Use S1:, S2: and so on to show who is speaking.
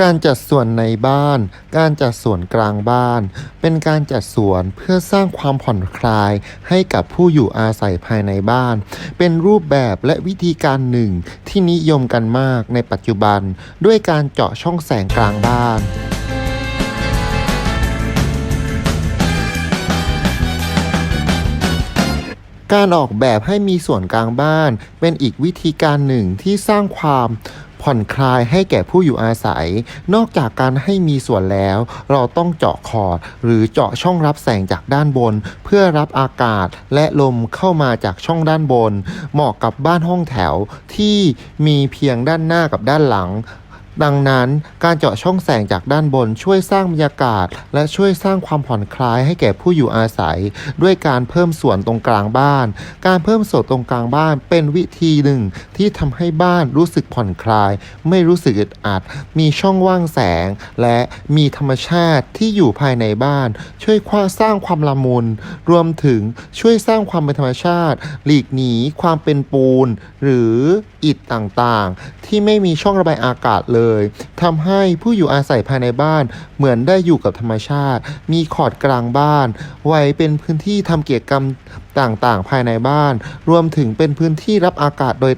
S1: การจัดสวนในบ้าน การจัดสวนกลางบ้าน เป็นการจัดสวนเพื่อสร้างความผ่อนคลายให้กับผู้อยู่อาศัยภายในบ้าน เป็นรูปแบบและวิธีการหนึ่งที่นิยมกันมากในปัจจุบัน ด้วยการเจาะช่องแสงกลางบ้านการออกแบบให้มีส่วนกลางบ้าน เป็นอีกวิธีการหนึ่งที่สร้างความ ผ่อนคลายให้แก่ผู้อยู่อาศัย นอกจากการให้มีส่วนแล้ว เราต้องเจาะคอร์ดหรือเจาะช่องรับแสงจากด้านบน เพื่อรับอากาศและลมเข้ามาจากช่องด้านบน เหมาะกับบ้านห้องแถวที่มีเพียงด้านหน้ากับด้านหลัง ดังนั้นการเจาะช่องแสงจากด้านบนช่วยสร้างบรรยากาศ และช่วยสร้างความผ่อนคลายให้แก่ผู้อยู่อาศัย ด้วยการเพิ่มส่วนตรงกลางบ้าน การเพิ่มส่วนตรงกลางบ้านเป็นวิธีหนึ่งที่ทำให้บ้านรู้สึกผ่อนคลาย ไม่รู้สึกอึดอัด มีช่องว่างแสง และมีธรรมชาติที่อยู่ภายในบ้าน ช่วยควาสร้างความละมุน รวมถึงช่วยสร้างความเป็นธรรมชาติ หลีกหนีความเป็นปูน หรืออิฐต่างๆ ที่ไม่มีช่องระบายอากาศเลยทำให้ผู้อยู่อาศัยภายในบ้าน เหมือนได้อยู่กับธรรมชาติ มีขอดกลางบ้าน ไว้เป็นพื้นที่ทำกิจกรรมต่างๆ ภายในบ้าน รวมถึงเป็นพื้นที่รับอากาศโดย